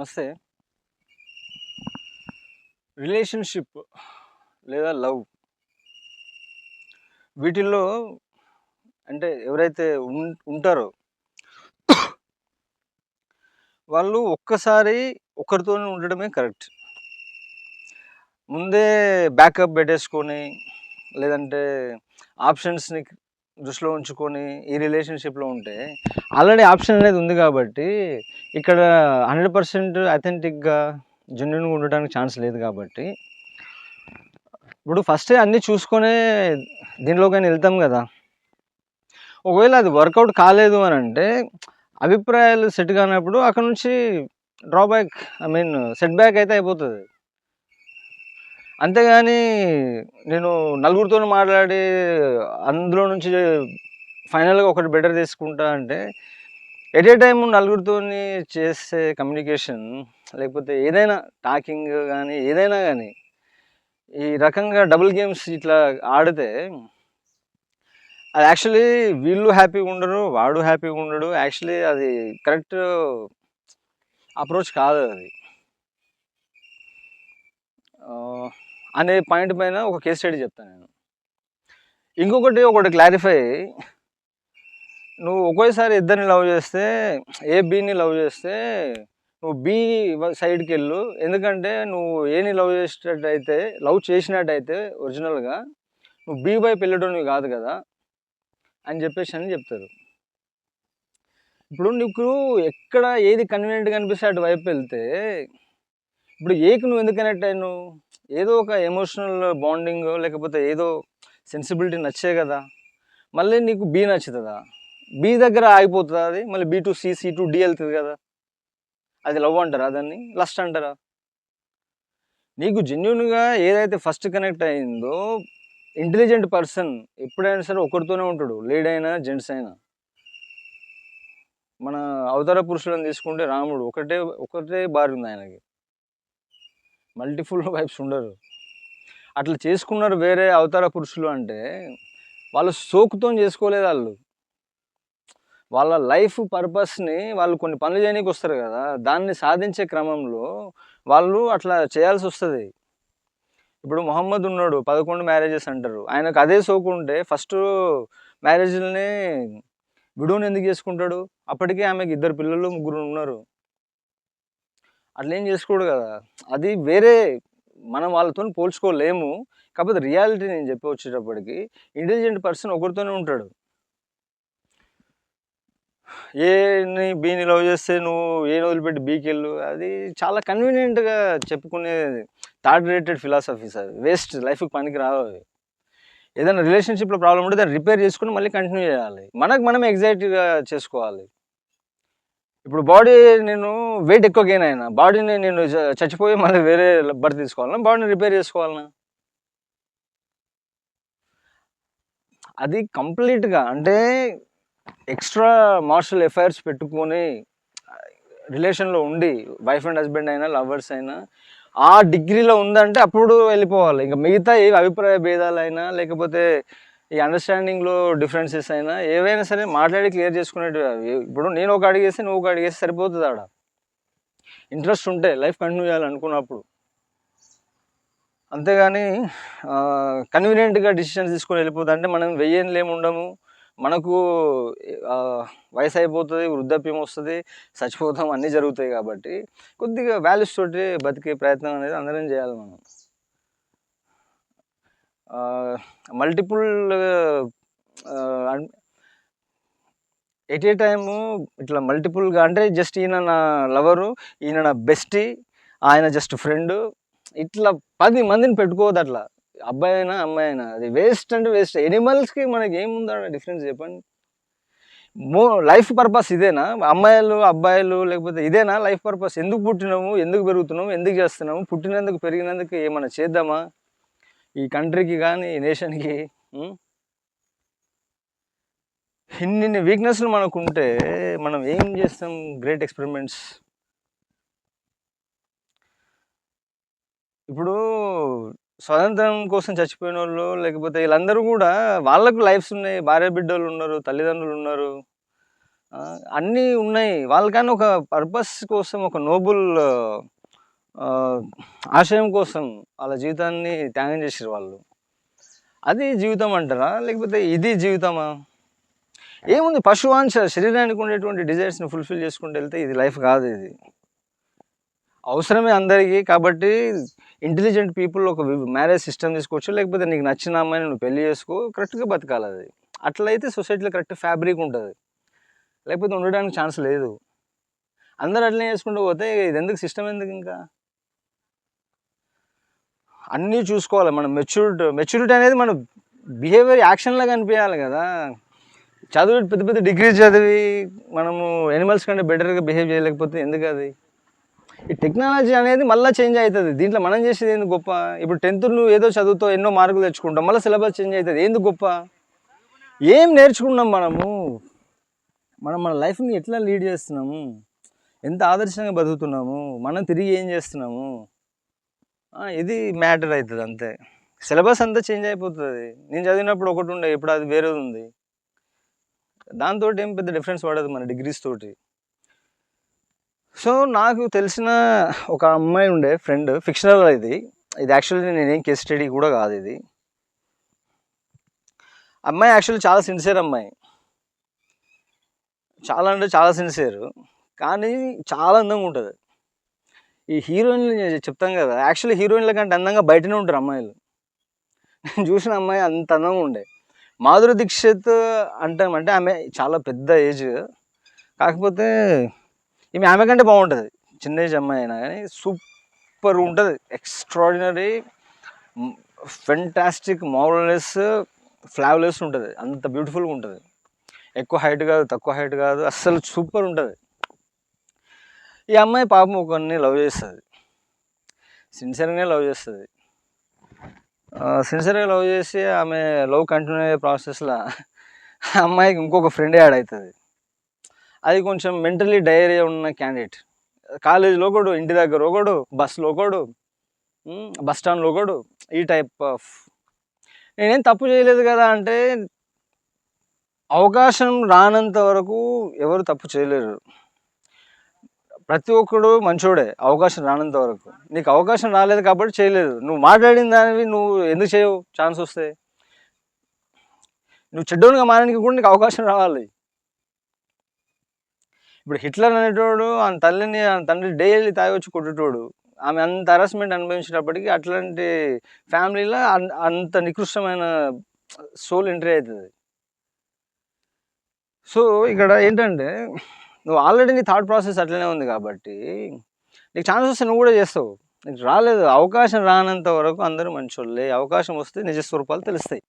నమస్తే. రిలేషన్షిప్ లేదా లవ్? వీటిల్లో అంటే ఎవరైతే ఉంటారో వాళ్ళు ఒక్కసారి ఒకరితోనే ఉండడమే కరెక్ట్. ముందే బ్యాకప్ పెట్టేసుకొని లేదంటే ఆప్షన్స్ని దృష్టిలో ఉంచుకొని ఈ రిలేషన్షిప్లో ఉంటే ఆల్రెడీ ఆప్షన్ అనేది ఉంది కాబట్టి ఇక్కడ హండ్రెడ్ పర్సెంట్ అథెంటిక్గా జెన్యున్గా ఉండడానికి ఛాన్స్ లేదు కాబట్టి ఇప్పుడు ఫస్టే అన్నీ చూసుకొనే దీనిలోకైనా వెళ్తాం కదా. ఒకవేళ అది వర్కౌట్ కాలేదు అని అంటే అభిప్రాయాలు సెట్ కానప్పుడు అక్కడ నుంచి drawback I mean set back అయితే అయిపోతుంది. అంతేగాని నేను నలుగురితో మాట్లాడి అందులో నుంచి ఫైనల్గా ఒకటి బెటర్ తీసుకుంటా అంటే ఎట్ ఏ టైం నలుగురితో చేసే కమ్యూనికేషన్ లేకపోతే ఏదైనా టాకింగ్ కానీ ఏదైనా కానీ ఈ రకంగా డబుల్ గేమ్స్ ఇట్లా ఆడితే అది యాక్చువల్లీ వీళ్ళు హ్యాపీగా ఉండరు వాడు హ్యాపీగా ఉండడు. యాక్చువల్లీ అది కరెక్ట్ అప్రోచ్ కాదు అది ఆ, అనే పాయింట్ పైన ఒక కేస్ స్టడీ చెప్తాను నేను. ఇంకొకటి ఒకటి క్లారిఫై నువ్వు ఒకేసారి ఇద్దరిని లవ్ చేస్తే ఏ బీని లవ్ చేస్తే నువ్వు బి సైడ్కి వెళ్ళు. ఎందుకంటే నువ్వు ఏని లవ్ చేసేటట్టయితే లవ్ చేసినట్టయితే ఒరిజినల్గా నువ్వు బీ వైపు వెళ్ళడం కాదు కదా అని చెప్పేసి అని చెప్తారు. ఇప్పుడు నీకు ఎక్కడ ఏది కన్వీనియంట్గా అనిపిస్తే అటు వైపు వెళ్తే ఇప్పుడు ఏకి నువ్వు ఎందుకు కనెక్ట్ అయ్యావు ఏదో ఒక ఎమోషనల్ బాండింగ్ లేకపోతే ఏదో సెన్సిబిలిటీ నచ్చే కదా. మళ్ళీ నీకు బి నచ్చుతుందా? బి దగ్గర ఆగిపోతుందా అది? మళ్ళీ B to C C to D వెళ్తుంది కదా. అది లవ్ అంటారా దాన్ని? లస్ట్ అంటారా? నీకు జెన్యున్గా ఏదైతే ఫస్ట్ కనెక్ట్ అయిందో ఇంటెలిజెంట్ పర్సన్ ఎప్పుడైనా సరే ఒకరితోనే ఉంటాడు. లేడ్ అయినా జెంట్స్ అయినా. మన అవతార పురుషులను తీసుకుంటే రాముడు ఒకటే ఒకటే భార్య ఉంది ఆయనకి. మల్టిఫుల్ వైఫ్స్ ఉండరు. అట్లా చేసుకున్నారు వేరే అవతార పురుషులు అంటే వాళ్ళు సోకుతో చేసుకోలేదు వాళ్ళు. వాళ్ళ లైఫ్ పర్పస్ని వాళ్ళు కొన్ని పనులు చేయడానికి వస్తారు కదా దాన్ని సాధించే క్రమంలో వాళ్ళు అట్లా చేయాల్సి వస్తుంది. ఇప్పుడు మొహమ్మద్ ఉన్నాడు పదకొండు మ్యారేజెస్ అంటారు. ఆయనకు అదే సోకుంటే ఫస్ట్ మ్యారేజ్ని విడువుని ఎందుకు చేసుకుంటాడు? అప్పటికే ఆమెకి ఇద్దరు పిల్లలు ముగ్గురు ఉన్నారు. అట్లా ఏం చేసుకోడు కదా. అది వేరే మనం వాళ్ళతో పోల్చుకోలేము. కాకపోతే రియాలిటీ నేను చెప్పి వచ్చేటప్పటికి ఇంటెలిజెంట్ పర్సన్ ఒకరితోనే ఉంటాడు. ఏని బీని లవ్ చేస్తే నువ్వు ఏని వదిలిపెట్టి బీకి వెళ్ళు. అది చాలా కన్వీనియంట్గా చెప్పుకునే థర్డ్ రేటెడ్ ఫిలాసఫీస్ అవి వేస్ట్. లైఫ్కి పనికి రావు అవి. ఏదైనా రిలేషన్షిప్లో ప్రాబ్లం ఉంటే దాన్ని రిపేర్ చేసుకుని మళ్ళీ కంటిన్యూ చేయాలి. మనకు మనం ఎగ్జైట్గా చేసుకోవాలి. ఇప్పుడు బాడీ నేను వెయిట్ ఎక్కువ గెయిన్ అయినా బాడీని నేను చ- చచ్చిపోయి మళ్ళీ వేరే బర్త్ తీసుకోవాలన్నా బాడీని రిపేర్ చేసుకోవాలన్నా అది కంప్లీట్గా అంటే ఎక్స్ట్రా మార్షల్ ఎఫైర్స్ పెట్టుకొని రిలేషన్లో ఉండి వైఫ్ అండ్ హస్బెండ్ అయినా లవర్స్ అయినా ఆ డిగ్రీలో ఉందంటే అప్పుడు వెళ్ళిపోవాలి. ఇంకా మిగతా ఏ అభిప్రాయ భేదాలైనా లేకపోతే ఈ అండర్స్టాండింగ్లో డిఫరెన్సెస్ అయినా ఏవైనా సరే మాట్లాడి క్లియర్ చేసుకునేటివి ఇప్పుడు నేను ఒక అడిగేస్తే నువ్వు ఒక అడిగేస్తే సరిపోతుంది ఆడ. ఇంట్రెస్ట్ ఉంటే లైఫ్ కంటిన్యూ చేయాలనుకున్నప్పుడు. అంతేగాని కన్వీనియంట్గా డిసిషన్స్ తీసుకొని వెళ్ళిపోతుంది అంటే మనం వెయ్యేళ్ళు ఉండము. మనకు వయసు అయిపోతుంది వృద్ధాప్యం వస్తుంది చచ్చిపోతాం అన్నీ జరుగుతాయి కాబట్టి కొద్దిగా వాల్యూస్ తోటి బతికే ప్రయత్నం అనేది అందరం చేయాలి మనం. మల్టిపుల్ ఎట్ ఏ టైము ఇట్లా మల్టిపుల్గా అంటే జస్ట్ ఈయన నా లవరు ఈయన నా బెస్టీ ఆయన జస్ట్ ఫ్రెండ్ ఇట్లా పది మందిని పెట్టుకోవద్దు అట్లా. అబ్బాయి అయినా అమ్మాయి అయినా. అది వేస్ట్ అంటే వేస్ట్ ఎనిమల్స్కి మనకి ఏముందా డిఫరెన్స్ చెప్పండి? మో లైఫ్ పర్పస్ ఇదేనా? అమ్మాయిలు అబ్బాయిలు లేకపోతే ఇదేనా? లైఫ్ పర్పస్ ఎందుకు పుట్టినాము? ఎందుకు పెరుగుతున్నాము? ఎందుకు చేస్తున్నాము? పుట్టినందుకు పెరిగినందుకు ఏమైనా చేద్దామా? ఈ కంట్రీకి కానీ ఈ నేషన్కి ఇన్ని వీక్నెస్లు మనకు ఉంటే మనం ఏం చేస్తాం? గ్రేట్ ఎక్స్పెరిమెంట్స్ ఇప్పుడు స్వాతంత్రం కోసం చచ్చిపోయిన వాళ్ళు లేకపోతే వీళ్ళందరూ కూడా వాళ్ళకు లైఫ్స్ ఉన్నాయి. భార్య బిడ్డలు ఉన్నారు తల్లిదండ్రులు ఉన్నారు. అన్నీ ఉన్నాయి. వాళ్ళకన్నా ఒక పర్పస్ కోసం ఒక నోబుల్ ఆశయం కోసం వాళ్ళ జీవితాన్ని త్యాగం చేసారు వాళ్ళు. అది జీవితం అంటారా? లేకపోతే ఇది జీవితమా? ఏముంది? పశువాంశ శరీరానికి ఉండేటువంటి డిజైర్స్ని ఫుల్ఫిల్ చేసుకుంటూ వెళ్తే ఇది లైఫ్ కాదు ఇది. అవసరమే అందరికీ కాబట్టి ఇంటెలిజెంట్ పీపుల్ ఒక మ్యారేజ్ సిస్టమ్ తీసుకోవచ్చు. లేకపోతే నీకు నచ్చిన అమ్మాయిని నువ్వు పెళ్ళి చేసుకో కరెక్ట్గా బతకాలి అది. అట్లయితే సొసైటీలో కరెక్ట్ ఫ్యాబ్రిక్ ఉంటుంది. లేకపోతే ఉండడానికి ఛాన్స్ లేదు. అందరు అట్లనే చేసుకుంటూ పోతే ఇది ఎందుకు? సిస్టమ్ ఎందుకు ఇంకా? అన్నీ చూసుకోవాలి. మనం మెచ్యూరిటీ మెచ్యూరిటీ అనేది మన బిహేవియర్ యాక్షన్లో కనిపించాలి కదా. చదువు పెద్ద పెద్ద డిగ్రీ చదివి మనము ఎనిమల్స్ కంటే బెటర్గా బిహేవ్ చేయలేకపోతే ఎందుకు అది? ఈ టెక్నాలజీ అనేది మళ్ళీ చేంజ్ అవుతుంది. దీంట్లో మనం చేసేది ఏంది గొప్ప? ఇప్పుడు టెన్త్ నువ్వు ఏదో చదువుతో ఎన్నో మార్కులు తెచ్చుకుంటాం మళ్ళీ సిలబస్ చేంజ్ అవుతుంది. ఏంది గొప్ప? ఏం నేర్చుకున్నాం మనము? మనం మన లైఫ్ని ఎట్లా లీడ్ చేస్తున్నాము? ఎంత ఆదర్శంగా బతుకుతున్నాము? మనం తిరిగి ఏం చేస్తున్నాము? ఇది మ్యాటర్ అవుతుంది అంతే. సిలబస్ అంతా చేంజ్ అయిపోతుంది. నేను చదివినప్పుడు ఒకటి ఉండే ఇప్పుడు అది వేరేది ఉంది. దాంతో ఏం పెద్ద డిఫరెన్స్ పడదు మన డిగ్రీస్ తోటి. సో నాకు తెలిసిన ఒక అమ్మాయి ఉండే ఫ్రెండ్ ఫిక్షనల్ ఇది. ఇది యాక్చువల్లీ నేనేం కేస్ స్టడీ కూడా కాదు ఇది. అమ్మాయి యాక్చువల్లీ చాలా సిన్సియర్ అమ్మాయి. చాలా అంటే చాలా సిన్సియర్ కానీ చాలా అందంగా ఉంటుంది. ఈ హీరోయిన్లు నేను చెప్తాం కదా యాక్చువల్లీ హీరోయిన్ల కంటే అందంగా బయటనే ఉంటారు అమ్మాయిలు. నేను చూసిన అమ్మాయి అంత అందంగా ఉండే. మాధురి దీక్షిత్ అంటామంటే ఆమె చాలా పెద్ద ఏజ్ కాకపోతే ఈమె ఆమె కంటే బాగుంటుంది. చిన్న ఏజ్ అమ్మాయి అయినా కానీ సూపర్ ఉంటుంది. ఎక్స్ట్రాడినరీ ఫెంటాస్టిక్ మోరల్లెస్ ఫ్లావ్లెస్ ఉంటుంది. అంత బ్యూటిఫుల్గా ఉంటుంది. ఎక్కువ హైట్ కాదు తక్కువ హైట్ కాదు అస్సలు సూపర్ ఉంటుంది. ఈ అమ్మాయి పాపం ఒకరిని లవ్ చేస్తుంది. సిన్సియర్గానే లవ్ చేస్తుంది. సిన్సియర్గా లవ్ చేసి ఆమె లవ్ కంటిన్యూ అయ్యే ప్రాసెస్లో అమ్మాయికి ఇంకొక ఫ్రెండ్ యాడ్ అవుతుంది అది కొంచెం మెంటలీ డైరియా ఉన్న క్యాండిడేట్. కాలేజీలో ఒకడు ఇంటి దగ్గర ఒకడు బస్సులో ఒకడు బస్ స్టాండ్లో ఒకడు ఈ టైప్ ఆఫ్ నేనేం తప్పు చేయలేదు కదా అంటే అవకాశం రానంత వరకు ఎవరు తప్పు చేయలేరు. ప్రతి ఒక్కడు మంచోడే అవకాశం రానంత వరకు. నీకు అవకాశం రాలేదు కాబట్టి చేయలేదు. నువ్వు మాట్లాడిన దానివి నువ్వు ఎందుకు చేయవు? ఛాన్స్ వస్తే. నువ్వు చెడ్డోనిగా మారడానికి కూడా నీకు అవకాశం రావాలి. ఇప్పుడు హిట్లర్ అనేటోడు ఆయన తల్లిని ఆయన తండ్రి డైలీ తాగి వచ్చి కొట్టేటోడు. ఆమె అంత హరాస్మెంట్ అనుభవించినప్పటికీ అట్లాంటి ఫ్యామిలీలో అంత నికృష్టమైన సోల్ ఎంట్రీ అవుతుంది. సో ఇక్కడ ఏంటంటే నువ్వు ఆల్రెడీ నీ థాట్ ప్రాసెస్ అట్లనే ఉంది కాబట్టి నీకు ఛాన్స్ వస్తే నువ్వు కూడా చేస్తావు. నీకు రాలేదు అవకాశం రానంత వరకు అందరూ మంచోళ్ళే. అవకాశం వస్తే నిజ స్వరూపాలు తెలుస్తాయి.